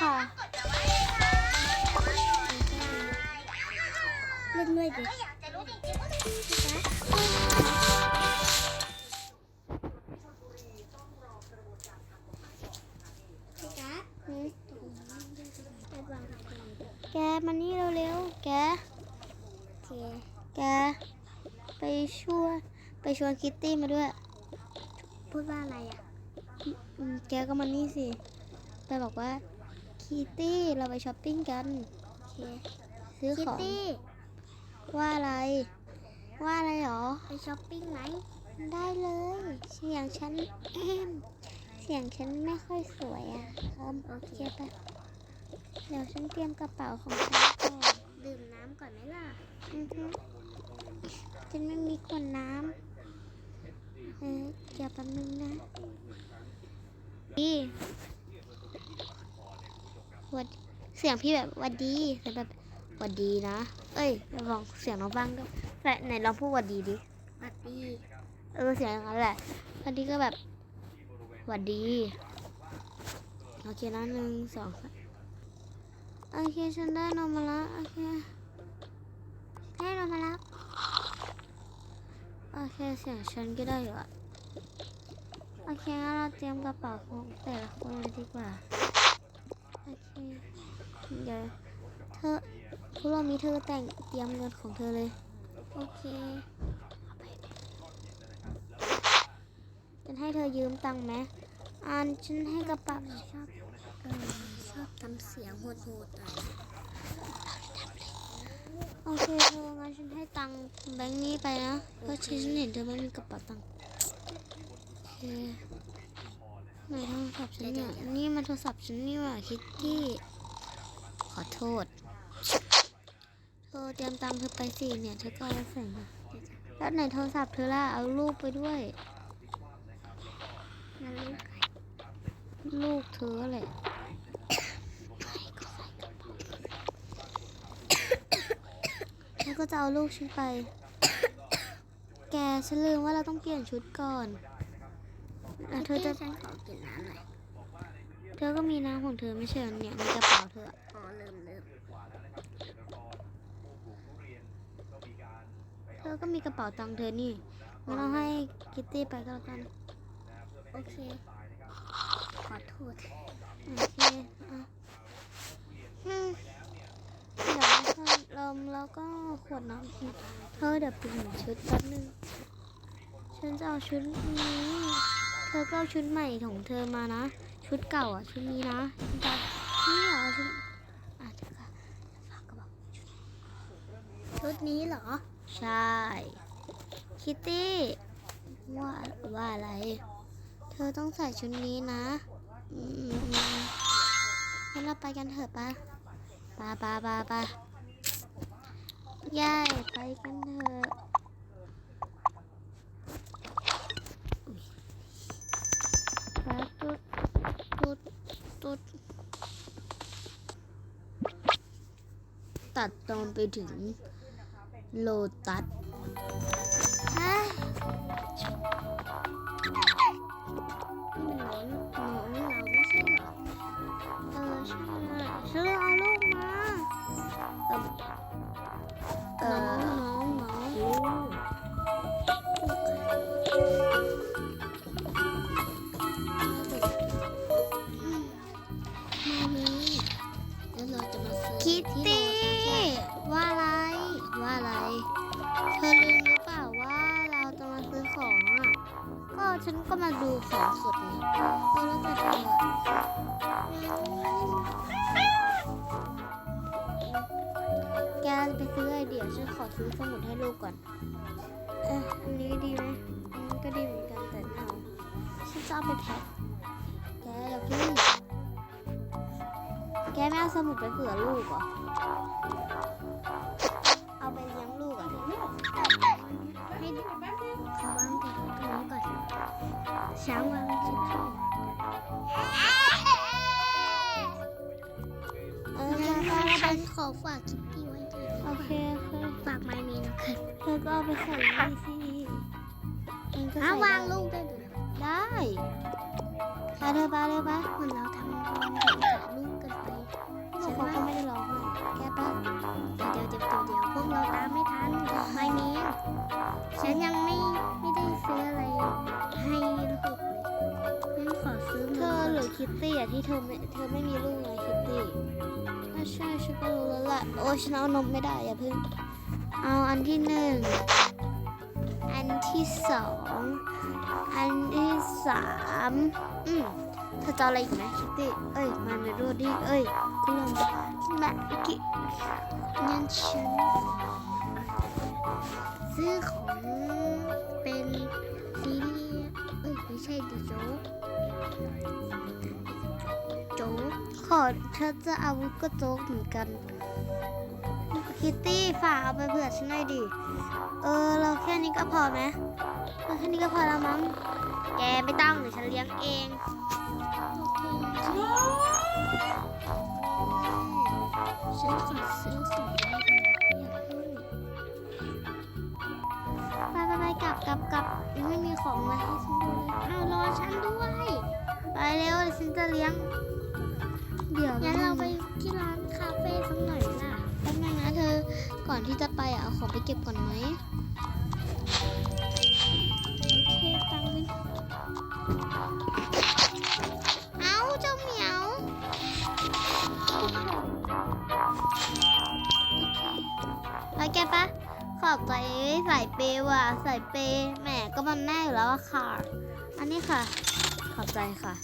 ค่ะ เล่นด้วยดิแกมานี่เร็วๆ แก แก ไปช่วยไปชวนคิตตี้มาด้วย พูดว่าอะไรอะอืมแกก็มานี่สิ ไปบอกว่า คิตตี้เราไปช้อปปิ้งกันโอเคซื้อคิขตองตี้ว่าอะไร ว่าอะไรหรอ ไปช้อปปิ้งไหมได้เลย เสียงฉัน เสียงฉันไม่ค่อยสวยอะครับโอเคปะเดี๋ยวฉันเตรียมกระเป๋าของฉันก่อนดื่มน้ำก่อนไหมล่ะอือฮึฉันไม่มีขวดน้ำเออเดี๋ยวแป๊บนึงนะดีห วัดเสียงพี่แบบหวัดดีแต่แบบหวัดดีนะ เอ้ยลองเสียงน้องบ้างก็แต่ไหนลองพูดหวัดดีดิสวัสดี เออเสียงอย่างนั้นแหละหวัดดีก็แบบหวัดดีโอเคนะหนึ่งสองสามโอเคฉันได้นมมาแล้วโอเคให้เรามารับโอเคเสียงฉันก็ได้อยู่อะโอเคงั้นเราเตรียมกระเป๋าของแต่ละคนเลยดีกว่าโอเค เดี๋ยวเธอคุโรมีเธอแต่งเตรียมเงินของเธอเลย โอเคฉันให้เธอยืมตังค์ไหมอ่านฉันให้กระเป๋าชอบเออชอบทำเสียงโหดๆอะโอเคเธองั้นฉันให้ตังค์แบงค์นี้ไปนะเพราะฉันเห็นเธอไม่มีกระเป๋าตังค์โอเคไหนโทรศัพท์ฉันเนี่ยนี่มันโทรศัพท์ฉันนี่ว่าคิตตี้ อโทษเธอเตรียมตังค์เธอไปสิเนี่ยเธอก็เอาไปใส่มาแล้วไหนโทรศัพท์เธอล่ะเอารูปไปด้วยงั้นลูกลูกเธอแหละฉันก็จะเอาลูกฉันไป แกฉันลืมว่าเราต้องเปลี่ยนชุดก่อนอะเธอจะฉันขอกินน้ำหน่อย เธอก็มีน้ำของเธอไม่ใช่เหรอเนี่ยในกระเป๋าเธออะอ๋อเริ่มเริ่มเธอก็มีกระเป๋าตังค์เธอนี่งั้นเราให้คิตตี้ไปก็แล้วกัน โอเค ขอโทษ โอเคอะอืมเดี๋ยวนะคะเราแล้วก็ขวดน้ำอีกเธอเดี๋ยวเปลี่ยนชุดแป๊บนึง ฉันจะเอาชุดนี้ เธอก็เอาชุดใหม่ของเธอมานะ ชุดเก่าอะ ชุดนี้นะฉันจะนี่เหรอชุดอาจจะฝากกระบอกชุดนี้เหรอ ใช่ คิตตี้ว่าว่าอะไร เธอต้องใส่ชุดนี้นะอืมงั้นเราไปกันเถอะปะปาปาปาปาย่ายไปกันเถอะ ตัดตอนไปถึงโลตัส ฉันก็มาดูของสดไงเออแล้วแต่เธอแกจะไปซื้อไรเดียฉันขอซื้อสมุดให้ลูกก่อน เอออันนี้ดีไหมอันนี้ก็ดีเหมือนกันแต่เอาฉันจะเอาไปแพ็คแกอย่าพึ่งแกไม่เอาสมุดไปเผื่อลูกเหรอ ช้างวางชิดที่เออมาไปไปฉันขอฝากคิตตี้ไว้ด้วยโอเคโอเคฝากไมมีนะคะเธอก็เอาไปใส่ไว้สิมันก็อ้าใส่วางลูกได้ด้วยได้ไปเธอไปเลยไปเหมือนเราทำตอนเด็กกับลูกกันไปปะเดี๋ยวเดี๋ยวเดี๋ยวเดี๋ยวเดี๋ยวพวกเราตามไม่ทันไม่เมนฉันยัง คิตตี้อะที่เธอไม่เธอไม่มีลูกไงคิตตี้ถ้าใช่ฉันก็รู้แล้วแหละโอ้ยฉันเอานมไม่ได้อย่าเพิ่ง เอาอันที่หนึ่งอันที่สองอันที่สามอืมเธอจะออะไรอีกไหมคิตตี้เอ้ยมาเมโลดี้เอ้ยคุณลองแม่กิงั้นฉันซื้อของเป็นซีรีส์ อ้ยไม่ใช่ดิโจ๊กโจ๊กขอเธอจะเอาวุธก็โจ๊กเหมือนกัน คิตตี้ฝากเอาไปเผื่อฉันหน่อยดิ เออ เราแค่นี้ก็พอไหมเราแค่นี้ก็พอแล้วมั้ง แกไม่ต้องเดี๋ยวฉันเลี้ยงเองฉันขอซื้อของ กลับกลับกลับยังไม่มีของอะไรให้ฉันดูเลยเอารอฉันด้วย ไปเร็วฉันจะเลี้ยง เดี๋ยวงั้นเราไปที่ร้านคาเฟ่สักหน่อยล่ะแป๊บนึงนะเธอ ก่อนที่จะไปเอาของไปเก็บก่อนไหมโอเคตังค์เอาเจ้าเหมียวโอเคไปแกปะ ขอบใจสายเปว่ะสายเปแหมก็มันแน่อยู่แล้วอะค่ะ อันนี้ค่ะ ขอบใจค่ะ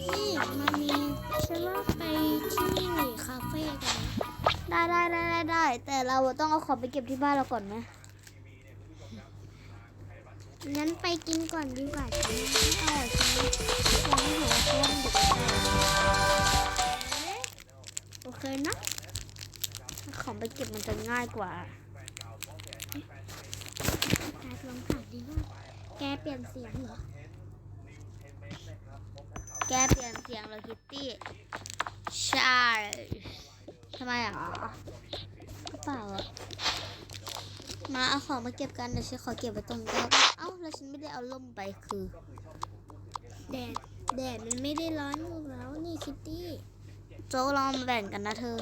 นี่มามีฉันว่าไปที่คาเฟ่กันนได้ได้ได้ได้ได้ แต่เราต้องเอาของไปเก็บที่บ้านเราก่อนไหมงั้นไปกินก่อนดีกว่าฉันไม่เอาอะฉันยังไม่หัวเพิ่มดึกโอเคนะของไปเก็บมันจะง่ายกว่า ลองถามดีว่าแกเปลี่ยนเสียงเหรอ แกเปลี่ยนเสียงเลยคิตตี้ ใช่ทำไมอะกระเป๋าอะมาเอาของมาเก็บกันเดี๋ยวฉันขอเก็บไว้ตรงนี้แล้วกันเอ้าแล้วฉันไม่ได้เอาล่มไปคือ แดด แดดมันไม่ได้ร้อนอยู่แล้วนี่คิตตี้ โจ๊กเรามาแบ่งกันนะเธอ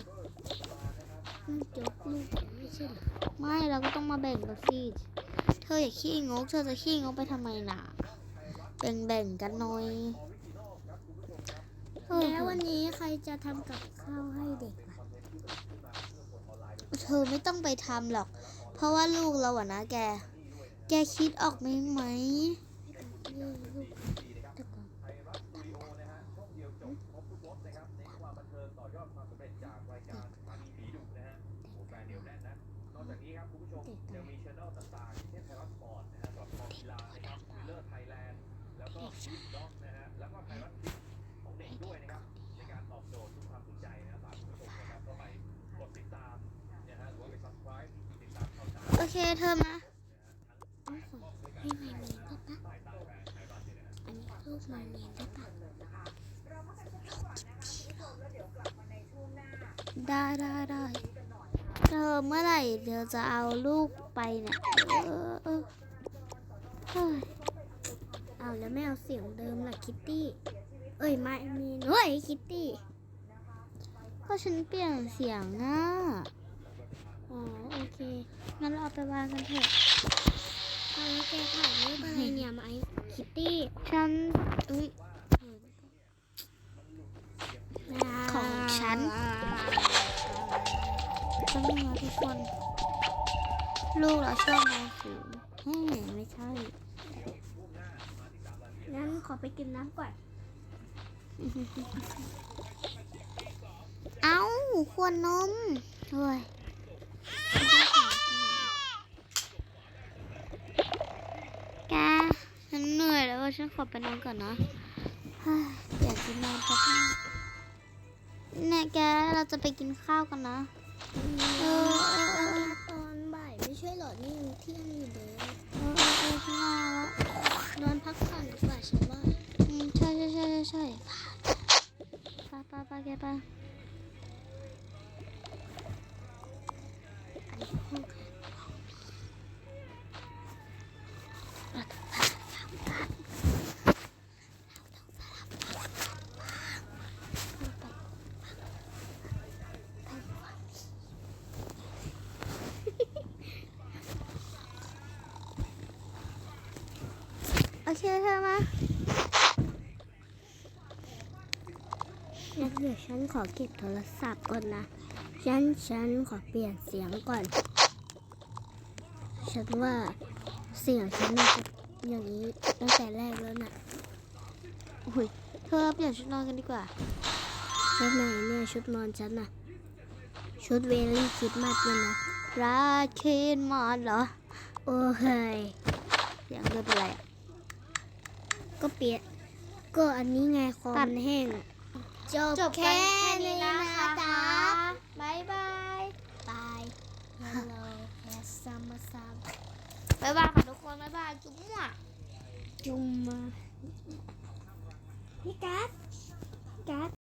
มันจกลูกไม่ใช่เหรอ ไม่เราก็ต้องมาแบ่งกันสิ เธออย่าขี้งก เธอจะขี้งกไปทำไมน่ะแบ่งแบ่งๆกันหน่อย เออ แล้ววันนี้ใครจะทำกับข้าวให้เด็กล่ะเธอไม่ต้องไปทำหรอก เพราะว่าลูกเราอะนะแก แกคิดออกไหมไหม นี่ลูกตะกอนเด็กอะไร โอ เคเธอมาให้มาเมนได้ปะอันนี้ลูกมาเมนได้ปะได้ได้ได้เธอเมื่อไหร่เธอจะเอาลูกไปเนี่ยเออเออเฮ้ยเอาแล้วไม่เอาเสียงเดิมล่ะคิตตี้ เอ้ยไม่มนเฮ้ยคิตตี้ ก็ฉันเปลี่ยนเสียงอะอ๋อ เค งั้นเราเอาไปวางกันเถอะเอาแล้วแกถ่ายรูปอะไรเนี่ยมาไอคิตตี้ ฉันอุ้ยของฉันจะมีมาทุกคน ลูกเราชอบมองสูงแฮ่ไม่ใช่ งั้นขอไปกินน้ำก่อน เอ้าขวดนมเฮ้ยแกฉันเหนื่ อฉันขอไปนอนก่อนนะอยากจะนนอนแป๊บนึงเนี่ยแกเราจะไปกินข้าวกันนะเออตอนบ่ายไม่ใช่หรอนี่มันเที่ยงอยู่เลยเออเออฉันมาแล้วนอนพักผ่อนดีกว่าฉันว่าอืมใช่ใช่ใช่ใช่ใช่ไปไปไปแกไปโอ เคเธอมางั้นเดี๋ยวฉันขอเก็บโทรศัพท์ก่อนนะ ฉันฉันขอเปลี่ยนเสียงก่อน ฉันว่าเสียงฉันน่าจะอย่างนี้ตั้งแต่แรกแล้วนะอุ้ยเธอเปลี่ยนชุดนอนกันดีกว่าแล้วไหนเนี่ยชุดนอนฉันน่ะ ชุดเวลี่คริดมาสเนี่ยนะราเคนมอนเหรอ โอ้เฮ้ยเสียงเธอเป็นไรอะ ก็เปลี่ยนก็อันนี้ไงคอมตัดมันแห้ง จบจบแค่นี้นะคะจ๊ะบายบายบาย Hello has summer sun บายบายค่ะทุกคนบายบายจุ๊บมั่วจุ่มมาพี่กัส